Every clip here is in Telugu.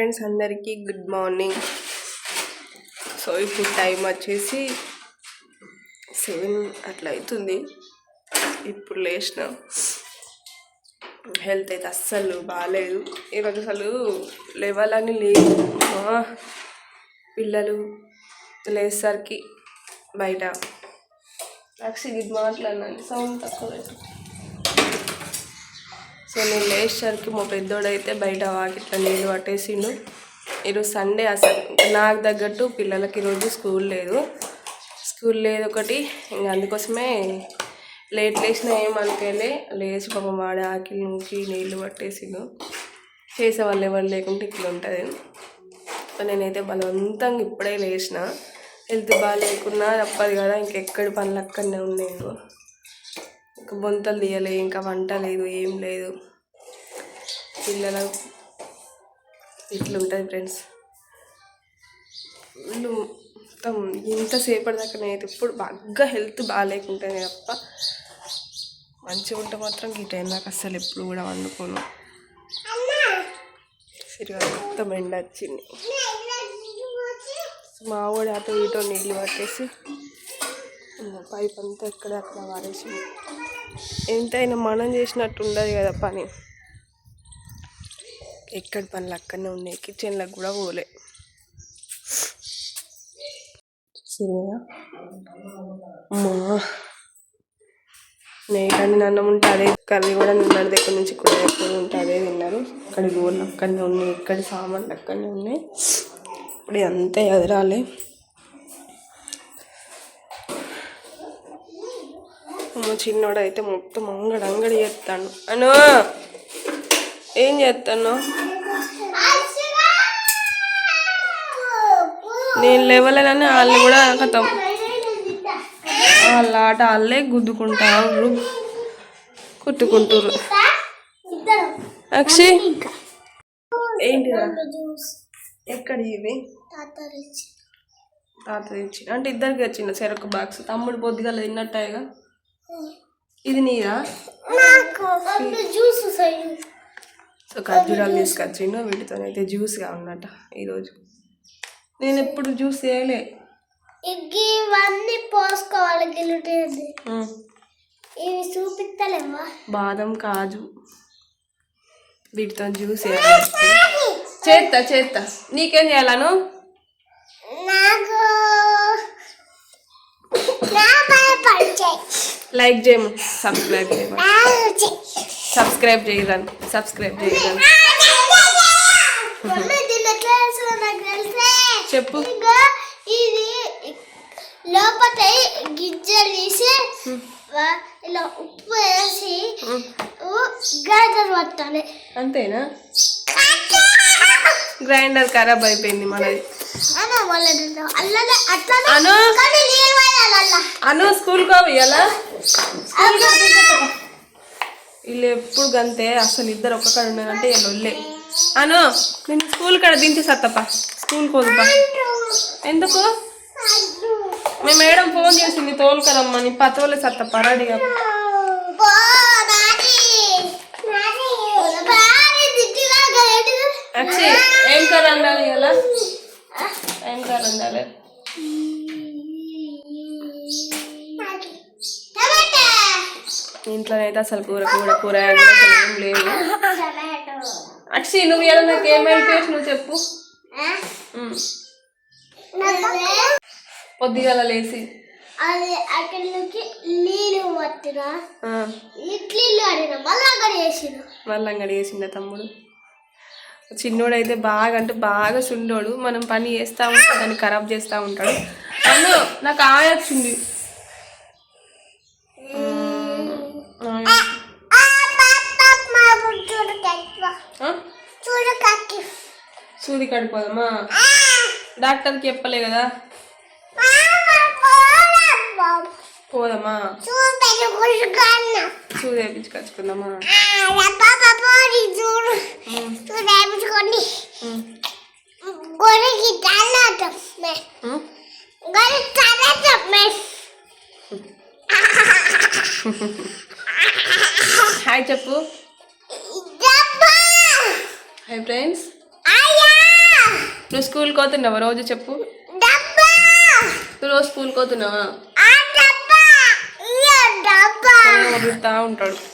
ఫ్రెండ్స్ అందరికీ గుడ్ మార్నింగ్ సో ఇప్పుడు టైం వచ్చేసి సెవెన్ అట్లా అవుతుంది ఇప్పుడు లేచిన. హెల్త్ అయితే అస్సలు బాగాలేదు ఈరోజు అసలు లేవాలని లేదు. పిల్లలు లేసరికి బయట. నాకు సిగ్గు మాట్లాడినాను. సౌండ్ తక్కువ పెట్టు. సో నేను లేచేసరికి మా పెద్దోడైతే బయట వాకిట్ల నీళ్ళు పట్టేసిండు. ఈరోజు సండే అసలు. నాకు తగ్గట్టు పిల్లలకి ఈరోజు స్కూల్ లేదు. స్కూల్ లేదు ఒకటి. ఇంకా అందుకోసమే లేట్ లేచినా ఏమనుకోలే లేచి పాపం వాడే ఆకిలి నుంచి నీళ్ళు పట్టేసిండు. చేసే వాళ్ళు ఎవరు లేకుంటే ఇట్లా ఉంటుంది. సో నేనైతే బలవంతంగా ఇప్పుడే లేచిన. హెల్త్ బాగాలేకున్నా తప్పదు కదా. ఇంకెక్కడి పనులు అక్కడనే ఉన్నాయి ఇంకా బొంతలు తీయలే ఇంకా వంట లేదు ఏం లేదు. పిల్లల ఇట్లుంటుంది ఫ్రెండ్స్. వీళ్ళు మొత్తం ఇంతసేపటి దాకా నేను ఎప్పుడు బాగా హెల్త్ బాగాలేకుంటేనే తప్ప మంచిగా ఉంటే మాత్రం ఈ టైం నాకు అస్సలు ఎప్పుడు కూడా వండుకోను. సరిగా మొత్తం ఎండ వచ్చింది. మా వాడు అటు ఇటో నీళ్ళు పట్టేసి పైప్ అంతా ఎక్కడ అక్కడ వాడేసి ఎంతైనా మనం చేసినట్టు ఉండదు కదా పని. ఎక్కడి పనులు అక్కడనే ఉన్నాయి కిచెన్లకు కూడా పోలే. సరేనా అమ్మా. నేకండి అన్నం ఉంటే అదే కర్రీ కూడా నిన్న దగ్గర నుంచి కూడా ఎక్కువ ఉంటే అదే తిన్నారు. అక్కడి గోళ్ళు అక్కడనే ఉన్నాయి ఇక్కడ సామాన్లు అక్కడనే ఉన్నాయి. ఇప్పుడు అంతే ఎదరాలి. మా చిన్నోడైతే మొత్తం అంగడి అంగడి చేస్తాను అను! ఏం చేస్తాను? నేను లేవలేనని వాళ్ళు కూడా కథం వాళ్ళ ఆట వాళ్ళే గుద్దుకుంటారు. కుట్టుకుంటారు అక్షి! ఏంటి ఎక్కడ ఇవి తాత తెచ్చి అంటే ఇద్దరికి వచ్చింది? చెరకు బాక్స్. తమ్ముడు పొద్దుగా తిన్నట్టాయిగా ఇది నీరా? సో ఖర్జూరాలు తీసుకొచ్చిండు వీటితోనైతే జ్యూస్గా ఉన్నట్ట ఈరోజు. నేను ఎప్పుడు జ్యూస్ చేయలే. ఇవన్నీ పోసుకోవాలి గిల్లుటేది. ఉమ్. ఇవి చూపిస్తలేవా బాదం కాజు. వీటితో జ్యూస్ చేస్తా చేస్తా నీకేం చేయాలను నాకు లైక్ చేయము. సబ్స్క్రైబ్ చేయమని సబ్స్క్రైబ్ చేయరాను సబ్స్క్రైబ్ చేయరాను చెప్పు. ఇది లోపల గింజలు తీసి ఇలా ఉప్పు వేసి గాజర్ పట్టాలి అంతేనా? గ్రైండర్ ఖరాబ్ అయిపోయింది మనది. అను. స్కూల్కి పోయాలా వీళ్ళు ఎప్పుడు గంతే అసలు ఇద్దరు ఒక్క కాడ ఉన్నారంటే వీళ్ళు వల్లే అను నేను స్కూల్ కాడ దించేసత్తప్ప స్కూల్ కోదుపా ఎందుకు? మీ మేడం ఫోన్ చేసింది తోలుకరమ్మా నీ పతోలే సత్తప్ప రెడీగా ఏం కర్ర అండాలి ఇలా ఏం కర్ర అండాలి టమాటా. ఇంట్లో అయితే అసలు కూర కూర అసలు ఏం లేవు. అక్షి నువ్వు ఎలా నాకు ఏం హెల్ప్ నువ్వు చెప్పు. పొద్దుగాల లేచి. అది అక్కడికి నీళ్ళు పట్టిన. ఇడ్లీలు ఆడిన మళ్ళీ అంగడి వేసిండ తమ్ముడు. చిన్నోడైతే బాగా అంటే బాగా సుండోడు. మనం పని చేస్తూ ఉంటాం దాన్ని ఖరాబ్ చేస్తూ ఉంటాడు. అన్ను నాకు ఆయ వచ్చింది. సూది కడిపోదమ్మా డాక్టర్కి చెప్పలే కదా. పోదమ్మా. సూది వేయించుకొచ్చుకుందామా హాయ్ చెప్పు. Hi friends. నువ్వు స్కూల్కి పోతున్నావా రోజు చెప్పు. నువ్వు రోజు స్కూల్కి పోతున్నావా? ఉంటాడు.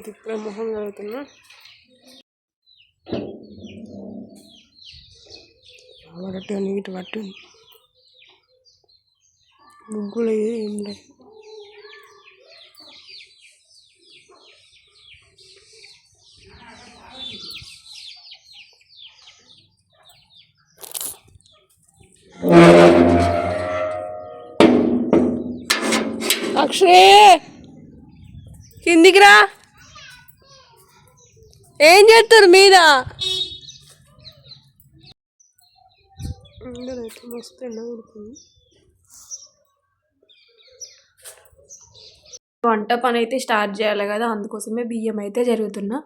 నేను ఇప్పుడే మొహం కడుగుతున్నా చాలా గట్టిగా నీటి పట్టు ముగ్గులు ఏం లేదు అక్షయ్! కిందికి రా. ఏం చేస్తారు మీద? మస్తు ఎండ కొడుతుంది. వంట పని అయితే స్టార్ట్ చేయాలి కదా అందుకోసమే బియ్యం అయితే జరుగుతున్నా.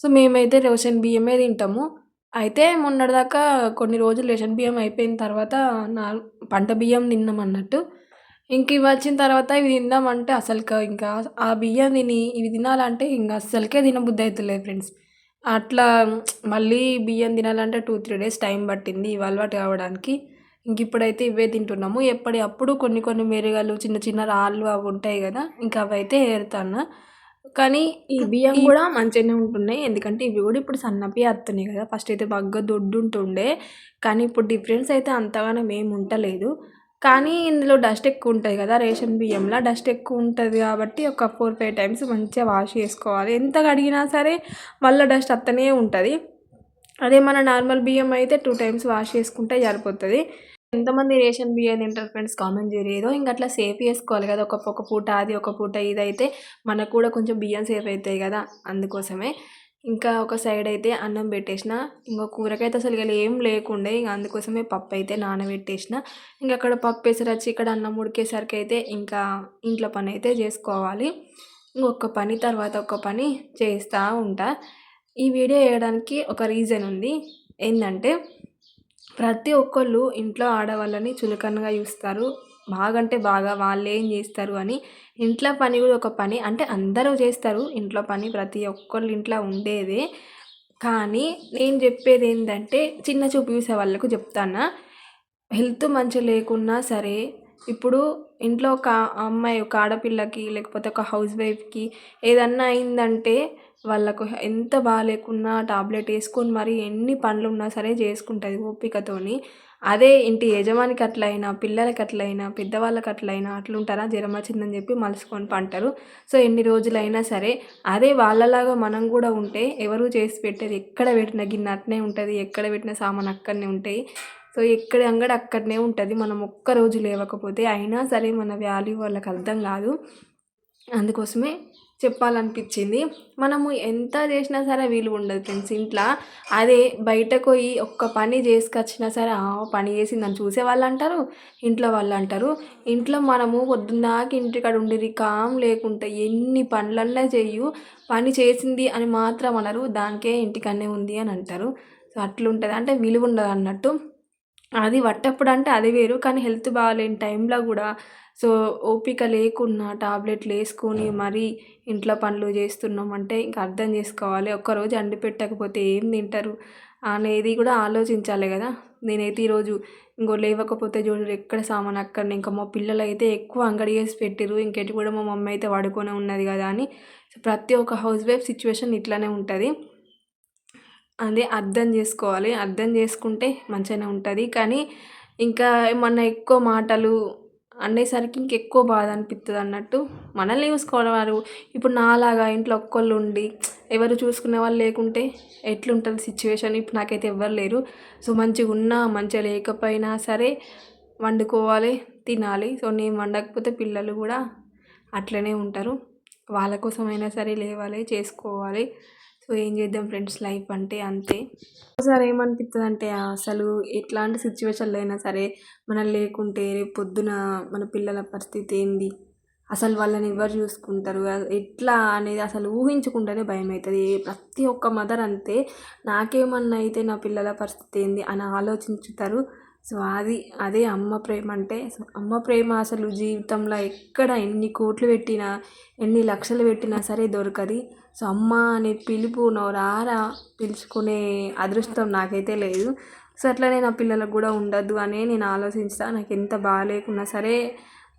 సో మేమైతే రేషన్ బియ్యమే తింటాము. అయితే మొన్నటిదాకా కొన్ని రోజులు రేషన్ బియ్యం అయిపోయిన తర్వాత నా పంట బియ్యం తిన్నాం అన్నట్టు. ఇంక ఇవి వచ్చిన తర్వాత ఇవి తిందామంటే అసలు ఇంకా ఆ బియ్యం తిని ఇవి తినాలంటే ఇంకా అస్సలకే తినబుద్ధి అవుతలేదు ఫ్రెండ్స్. అట్లా మళ్ళీ బియ్యం తినాలంటే టూ త్రీ డేస్ టైం పట్టింది ఇవి అలవాటు కావడానికి. ఇంక ఇప్పుడైతే ఇవే తింటున్నాము. ఎప్పటి అప్పుడు కొన్ని కొన్ని మెరుగలు చిన్న చిన్న రాళ్ళు అవి ఉంటాయి కదా ఇంకా అవి అయితే ఏరుతాను కానీ ఈ బియ్యం కూడా మంచిగానే ఉంటున్నాయి. ఎందుకంటే ఇవి కూడా ఇప్పుడు సన్నపి వస్తున్నాయి కదా. ఫస్ట్ అయితే బాగా దొడ్డు ఉంటుండే కానీ ఇప్పుడు డిఫరెన్స్ అయితే అంతగానో ఏమి ఉండలేదు కానీ ఇందులో డస్ట్ ఎక్కువ ఉంటుంది కదా రేషన్ బియ్యంలో డస్ట్ ఎక్కువ ఉంటుంది కాబట్టి ఒక ఫోర్ ఫైవ్ టైమ్స్ మంచిగా వాష్ చేసుకోవాలి. ఎంత కడిగినా సరే మళ్ళీ డస్ట్ అత్తనే ఉంటుంది. అదే మన నార్మల్ బియ్యం అయితే టూ టైమ్స్ వాష్ చేసుకుంటే సరిపోతుంది. ఎంతమంది రేషన్ బియ్యం తింటారు ఫ్రెండ్స్? కామెంట్ చేయరు ఇంకా ఇంక అట్లా సేఫ్ చేసుకోవాలి కదా ఒక ఒక పూట అది ఒక పూట ఇది అయితే మనకు కూడా కొంచెం బియ్యం సేఫ్ అవుతాయి కదా అందుకోసమే. ఇంకా ఒక సైడ్ అయితే అన్నం పెట్టేసిన. ఇంకా కూరకైతే అసలు ఇక ఏం లేకుండే. ఇంకా అందుకోసమే పప్పు అయితే నానబెట్టేసిన. ఇంకా అక్కడ పప్పు వేసరొచ్చి ఇక్కడ అన్నం ఉడికేసరికి అయితే ఇంకా ఇంట్లో పని అయితే చేసుకోవాలి. ఇంకొక పని తర్వాత ఒక పని చేస్తూ ఉంటా. ఈ వీడియో వేయడానికి ఒక రీజన్ ఉంది. ఏంటంటే ప్రతి ఒక్కళ్ళు ఇంట్లో ఆడవాళ్ళని చులకనగా చూస్తారు. బాగంటే బాగా వాళ్ళు ఏం చేస్తారు అని ఇంట్లో పని కూడా ఒక పని అంటే అందరూ చేస్తారు. ఇంట్లో పని ప్రతి ఒక్కళ్ళు ఇంట్లో ఉండేదే. కానీ నేను చెప్పేది ఏంటంటే చిన్న చూపు చూసే వాళ్ళకు చెప్తానా. హెల్త్ మంచిగా లేకున్నా సరే ఇప్పుడు ఇంట్లో ఒక అమ్మాయి ఒక ఆడపిల్లకి లేకపోతే ఒక హౌస్ వైఫ్కి ఏదన్నా అయిందంటే వాళ్ళకు ఎంత బాగాలేకున్నా టాబ్లెట్ వేసుకొని మరి ఎన్ని పనులు ఉన్నా సరే చేసుకుంటుంది ఓపికతోని. అదే ఇంటి యజమానికి అట్లయినా పిల్లలకి అట్లయినా పెద్దవాళ్ళకి అట్లయినా అట్లుంటారా? జ్వరం వచ్చిందని చెప్పి మలుసుకొని పంటారు. సో ఎన్ని రోజులైనా సరే అదే వాళ్ళలాగా మనం కూడా ఉంటే ఎవరు చేసి పెట్టేది? ఎక్కడ పెట్టిన గిన్నె అట్నే ఉంటుంది ఎక్కడ పెట్టిన సామాన్ అక్కడనే ఉంటాయి. సో ఎక్కడ అంగడి అక్కడనే ఉంటుంది. మనం ఒక్క రోజు లేవకపోతే అయినా సరే మన వాల్యూ వాళ్ళకి అర్థం కాదు. అందుకోసమే చెప్పాలనిపించింది. మనము ఎంత చేసినా సరే వీలు ఉండదు ఫ్రెండ్స్. ఇంట్లో అదే బయటకు పోయి ఒక్క పని చేసుకొచ్చినా సరే "ఆ, పని చేసిందని చూసే వాళ్ళు అంటారు ఇంట్లో వాళ్ళు అంటారు. ఇంట్లో మనము పొద్దున్నాక ఇంటికాడ ఉండేది కామ్ లేకుంటే ఎన్ని పనులన్నా చేయు పని చేసింది అని మాత్రం అనరు దానికే ఇంటికన్నే ఉంది అని అంటారు. సో అట్లుంటుంది. అంటే విలువ ఉండదు అన్నట్టు అది పట్టప్పుడు అంటే అది వేరు కానీ హెల్త్ బాగాలేని టైంలో కూడా సో ఓపిక లేకున్నా టాబ్లెట్లు వేసుకొని మరీ ఇంట్లో పనులు చేస్తున్నాం అంటే ఇంకా అర్థం చేసుకోవాలి. ఒక్కరోజు అండి పెట్టకపోతే ఏం తింటారు అనేది కూడా ఆలోచించాలి కదా. నేనైతే ఈరోజు ఇంకో లేవకపోతే చూడు ఎక్కడ సామాన్ అక్కడ ఇంకా మా పిల్లలు అయితే ఎక్కువ అంగడి వేసి పెట్టిరు ఇంకెటు కూడా మా మమ్మీ అయితే పడుకొని ఉన్నది కదా అని. ప్రతి ఒక్క హౌస్ వైఫ్ సిచ్యువేషన్ ఇట్లానే ఉంటుంది. అదే అర్థం చేసుకోవాలి. అర్థం చేసుకుంటే మంచిగానే ఉంటుంది. కానీ ఇంకా ఏమన్నా ఎక్కువ మాటలు అనేసరికి ఇంకెక్కువ బాధ అనిపిస్తుంది అన్నట్టు మనల్ని చూసుకోవడం వారు ఇప్పుడు నాలాగా ఇంట్లో ఒక్కళ్ళు ఉండి ఎవరు చూసుకునే వాళ్ళు లేకుంటే ఎట్లుంటుంది సిచ్యువేషన్ ఇప్పుడు నాకైతే ఎవ్వరు లేరు. సో మంచిగా ఉన్నా మంచిగా లేకపోయినా సరే వండుకోవాలి తినాలి. సో నేను వండకపోతే పిల్లలు కూడా అట్లనే ఉంటారు. వాళ్ళ కోసమైనా సరే లేవాలి చేసుకోవాలి. సో ఏం చేద్దాం ఫ్రెండ్స్ లైఫ్ అంటే అంతే. ఒకసారి ఏమనిపిస్తుంది అంటే అసలు ఎట్లాంటి సిచ్యువేషన్లో అయినా సరే మనం లేకుంటే రేపు పొద్దున మన పిల్లల పరిస్థితి ఏంది? అసలు వాళ్ళని ఎవరు చూసుకుంటారు? ఎట్లా అనేది అసలు ఊహించుకుంటేనే భయం అవుతుంది ప్రతి ఒక్క మదర్ అంతే నాకేమన్నా అయితే నా పిల్లల పరిస్థితి ఏంది అని ఆలోచించుతారు. సో అది అదే అమ్మ ప్రేమ అంటే అమ్మ ప్రేమ అసలు జీవితంలో ఎక్కడ ఎన్ని కోట్లు పెట్టినా ఎన్ని లక్షలు పెట్టినా సరే దొరకది. సో అమ్మ అనే పిలుపు నోరారా పిలుచుకునే అదృష్టం నాకైతే లేదు. సో అట్లనే నా పిల్లలకు కూడా ఉండద్దు అనే నేను ఆలోచిస్తాను నాకు ఎంత బాగాలేకున్నా సరే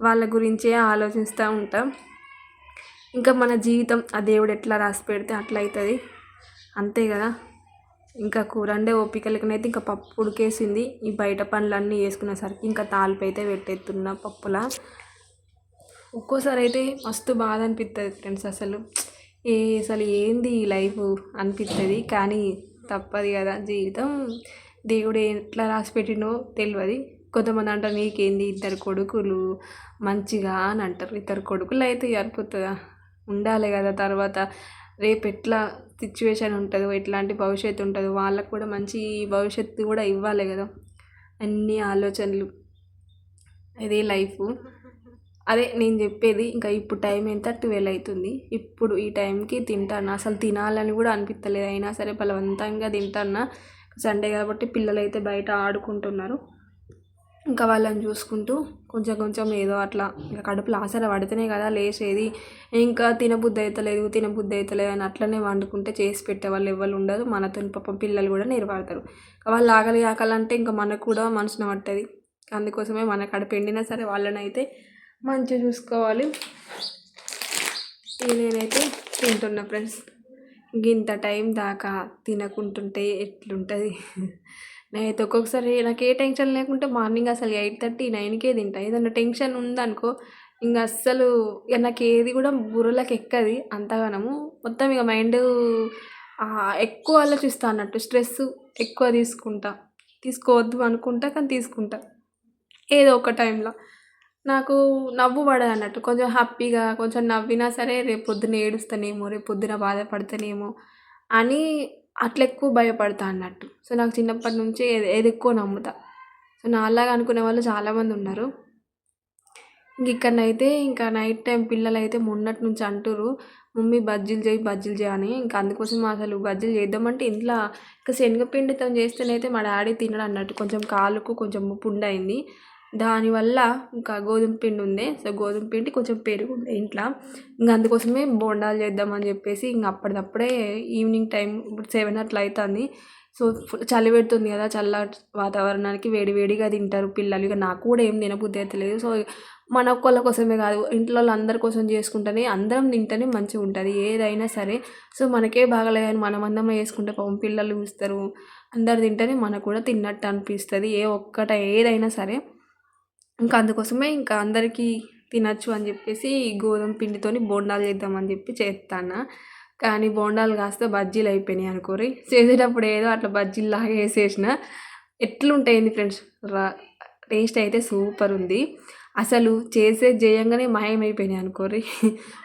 వాళ్ళ గురించే ఆలోచిస్తూ ఉంటాం. ఇంకా మన జీవితం ఆ దేవుడు ఎట్లా రాసి పెడితే అట్లా అవుతుంది అంతే కదా? ఇంకా కూర అంటే ఓపిక లేకనైతే ఇంకా పప్పు ఉడికేసింది. ఈ బయట పనులన్నీ వేసుకునేసరికి ఇంకా తాలిపు అయితే పెట్టేస్తున్నా పప్పులా. ఒక్కోసారి అయితే మస్తు బాధ అనిపిస్తుంది ఫ్రెండ్స్ అసలు. ఏ అసలు ఏంది ఈ లైఫ్ అనిపిస్తుంది కానీ తప్పదు కదా. జీవితం దేవుడు ఎట్లా రాసి పెట్టినో తెలియదు కొంతమంది అంటారు నీకేంది ఇద్దరు కొడుకులు మంచిగా అని అంటారు. ఇద్దరు కొడుకులు అయితే సరిపోతుందా? ఉండాలి కదా తర్వాత. రేపు ఎట్లా సిచ్యువేషన్ ఉంటుందో ఎట్లాంటి భవిష్యత్తు ఉంటుందో వాళ్ళకు కూడా మంచి భవిష్యత్తు కూడా ఇవ్వాలి కదా. అన్ని ఆలోచనలు. అదే లైఫ్ అదే నేను చెప్పేది ఇంకా ఇప్పుడు టైం ఎంత? ట్వెల్వ్ అవుతుంది. ఇప్పుడు ఈ టైంకి తింటాను? అసలు తినాలని కూడా అనిపించలేదు అయినా సరే బలవంతంగా తింటాను? సండే కాబట్టి పిల్లలు అయితే బయట ఆడుకుంటున్నారు. ఇంకా వాళ్ళని చూసుకుంటూ కొంచెం కొంచెం ఏదో అట్లా ఇంకా కడుపులో ఆసర పడితేనే కదా లేచేది ఇంకా తినబుద్ధి అవుతలేదు తినబుద్ధి అవుతలేదు అని అట్లనే వండుకుంటే చేసి పెట్టే వాళ్ళు ఎవరు ఉండరు. మనతో పాపం పిల్లలు కూడా నిలబడతారు. వాళ్ళు ఆకలి ఆకలంటే ఇంకా మనకు కూడా మనసున పట్టది. అందుకోసమే మన కడుపు ఎండినా సరే వాళ్ళని అయితే మంచిగా చూసుకోవాలి. నేనైతే తింటున్నా ఫ్రెండ్స్. ఇంత టైం దాకా తినకుంటుంటే ఎట్లుంటుంది? నేనైతే ఒక్కొక్కసారి నాకు ఏ టెన్షన్ లేకుంటే మార్నింగ్ అసలు ఎయిట్ థర్టీ నైన్కే తింటా. ఏదన్నా టెన్షన్ ఉందనుకో ఇంకా అస్సలు ఇక నాకు ఏది కూడా బుర్రలకు ఎక్కది అంతగానము. మొత్తం ఇక మైండ్ ఎక్కువ ఆలోచిస్తా అన్నట్టు. స్ట్రెస్ ఎక్కువ తీసుకుంటా. తీసుకోవద్దు అనుకుంటా కానీ తీసుకుంటా. ఏదో ఒక టైంలో. నాకు నవ్వు పడదు అన్నట్టు. కొంచెం హ్యాపీగా కొంచెం నవ్వినా సరే రేపు పొద్దున ఏడుస్తానేమో రేపు పొద్దున బాధపడతానేమో అని అట్లా ఎక్కువ భయపడతా అన్నట్టు. సో నాకు చిన్నప్పటి నుంచి ఏది ఏది ఎక్కువ నమ్ముతా. సో నాలాగా అనుకునే వాళ్ళు చాలామంది ఉన్నారు. ఇంక ఇక్కడనైతే ఇంకా నైట్ టైం పిల్లలు అయితే మొన్నటి నుంచి అంటురు మమ్మీ బజ్జీలు చేయి బజ్జీలు చేయని ఇంకా అందుకోసం అసలు బజ్జీలు చేద్దామంటే ఇంట్లో ఇంకా శనగపిండితో చేస్తేనైతే మా డాడీ తినడు అన్నట్టు. కొంచెం కాలుకు కొంచెం పుండు అయింది దానివల్ల ఇంకా గోధుమ పిండి ఉంది సో గోధుమ పిండి కొంచెం పెరుగు ఇంట్లో. ఇంకా అందుకోసమే బోండాలు చేద్దామని చెప్పేసి ఇంక అప్పటిదప్పుడే ఈవినింగ్ టైం ఇప్పుడు సెవెన్ అట్లా అవుతుంది సో చలి పెడుతుంది కదా చల్ల వాతావరణానికి వేడి వేడిగా తింటారు పిల్లలు. ఇక నాకు కూడా ఏం తినబుద్ధి అవుతలేదు సో మన ఒక్కళ్ళ కోసమే కాదు ఇంట్లో అందరి కోసం చేసుకుంటేనే అందరం తింటేనే మంచిగా ఉంటుంది. ఏదైనా సరే. సో మనకే బాగలేదని మనం అందమే వేసుకుంటే పాపం పిల్లలు చూస్తారు. అందరు తింటేనే మనకు కూడా తిన్నట్టు అనిపిస్తుంది. ఏ ఒక్కట ఏదైనా సరే. ఇంకా అందుకోసమే ఇంకా అందరికీ తినచ్చు అని చెప్పేసి గోధుమ పిండితోని బోండాలు చేద్దామని చెప్పి చేస్తాను కానీ బోండాలు కాస్త బజ్జీలు అయిపోయినాయి అనుకోరి చేసేటప్పుడు ఏదో అట్లా బజ్జీలాగా వేసేసిన. ఎట్లుంటాయింది ఫ్రెండ్స్? రా టేస్ట్ అయితే సూపర్ ఉంది. అసలు చేసే చేయంగానే మాయమైపోయినాయి అనుకోరి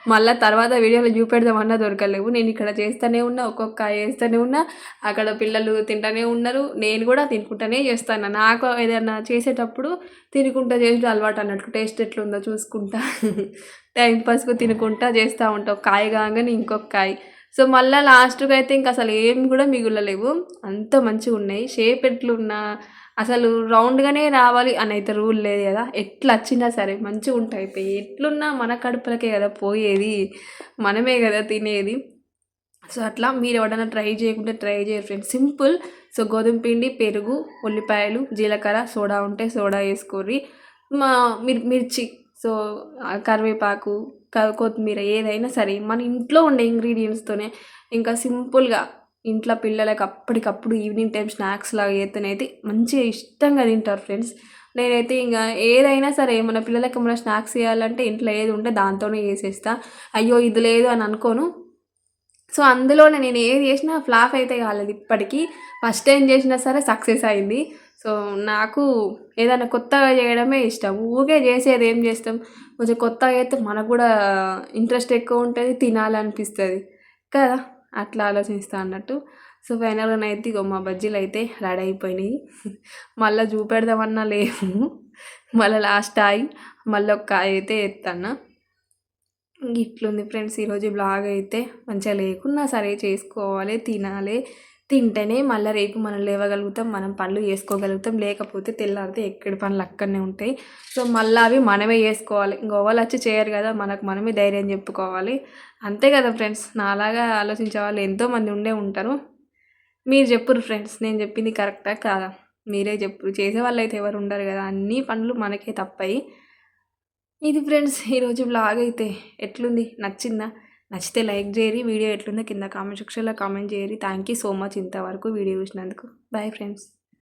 మళ్ళీ తర్వాత వీడియోలో చూపెడదామన్నా దొరకలేవు. నేను ఇక్కడ చేస్తూనే ఉన్నా ఒక్కొక్క వేస్తూనే ఉన్నా అక్కడ పిల్లలు తింటూనే ఉన్నారు. నేను కూడా తినుకుంటూనే చేస్తాను నాకు ఏదైనా చేసేటప్పుడు తినుకుంటా చేసే అలవాటు అన్నట్టు టేస్ట్ ఎట్లుందో చూసుకుంటా. టైం పాస్కు తినుకుంటా చేస్తూ ఉంటా. ఒక కాయ కాగానే ఇంకొక కాయ. సో మళ్ళీ లాస్ట్కి అయితే ఇంకా అసలు ఏం కూడా మిగులలేవు. అంత మంచిగా ఉన్నాయి షేప్ ఎట్లున్నా అసలు రౌండ్గానే రావాలి అని అయితే రూల్ లేదు కదా. ఎట్లా వచ్చినా సరే మంచిగా ఉంటాయి. పోయి ఎట్లున్నా మన కడుపులకే కదా పోయేది. మనమే కదా తినేది. సో అట్లా మీరు ఎవడన్నా ట్రై చేయకుంటే ట్రై చేయరు ఫ్రెండ్స్. సింపుల్. సో గోధుమ పిండి పెరుగు ఉల్లిపాయలు జీలకర్ర సోడా ఉంటే సోడా వేసుకోర్రి. మా మిర్ మిర్చి సో కరివేపాకు కొత్తిమీర ఏదైనా సరే మన ఇంట్లో ఉండే ఇంగ్రీడియంట్స్తోనే ఇంకా సింపుల్గా ఇంట్లో పిల్లలకి అప్పటికప్పుడు ఈవినింగ్ టైం స్నాక్స్ లాగా అయితేనైతే మంచిగా ఇష్టంగా తింటారు ఫ్రెండ్స్. నేనైతే ఇంకా ఏదైనా సరే మన పిల్లలకి ఏమైనా స్నాక్స్ చేయాలంటే ఇంట్లో ఏది ఉంటే దాంతోనే చేసేస్తా. అయ్యో ఇది లేదు అని అనుకోను. సో అందులోనే నేను ఏది చేసినా ఫ్లాప్ అయితే కాలేదు ఇప్పటికీ. ఫస్ట్ టైం చేసినా సరే సక్సెస్ అయింది. సో నాకు ఏదైనా కొత్తగా చేయడమే ఇష్టం. ఊరికే చేసేది ఏం చేస్తాం? కొంచెం కొత్తగా అయితే మనకు కూడా ఇంట్రెస్ట్ ఎక్కువ ఉంటుంది తినాలనిపిస్తుంది. కదా? అట్లా ఆలోచిస్తా అన్నట్టు. సో ఫైనల్గా అయితే ఇగో మా బజ్జీలు అయితే రెడీ అయిపోయినాయి. మళ్ళీ చూపెడదామన్నా లేవు. మళ్ళీ లాస్ట్ ఆయి మళ్ళీ ఒక అయితే ఎత్తన్నా. ఇట్లుంది ఫ్రెండ్స్ ఈరోజు బ్లాగ్ అయితే మంచిగా లేకున్నా సరే చేసుకోవాలి తినాలి. తింటేనే మళ్ళీ రేపు మనం లేవగలుగుతాం మనం పనులు చేసుకోగలుగుతాం. లేకపోతే తెల్లారితే ఎక్కడి పనులు అక్కడనే ఉంటాయి. సో మళ్ళీ అవి మనమే చేసుకోవాలి. ఇంకోవాళ్ళు వచ్చి చేయరు కదా మనకు మనమే ధైర్యం చెప్పుకోవాలి. అంతే కదా ఫ్రెండ్స్ నాలాగా ఆలోచించే వాళ్ళు ఎంతోమంది ఉండే ఉంటారు. మీరు చెప్పురు ఫ్రెండ్స్ నేను చెప్పింది కరెక్టా కాదా? మీరే చెప్పురు చేసే వాళ్ళు అయితే ఎవరు ఉండరు కదా అన్ని పనులు మనకే తప్పాయి. ఇది ఫ్రెండ్స్ ఈరోజు బ్లాగ్ అయితే ఎట్లుంది? నచ్చిందా? నచ్చితే లైక్ చేయరి వీడియో ఎట్లుందో కింద కామెంట్ సెక్షన్లో కామెంట్ చేయరి థ్యాంక్ యూ సో మచ్ ఇంతవరకు వీడియో చూసినందుకు. Bye friends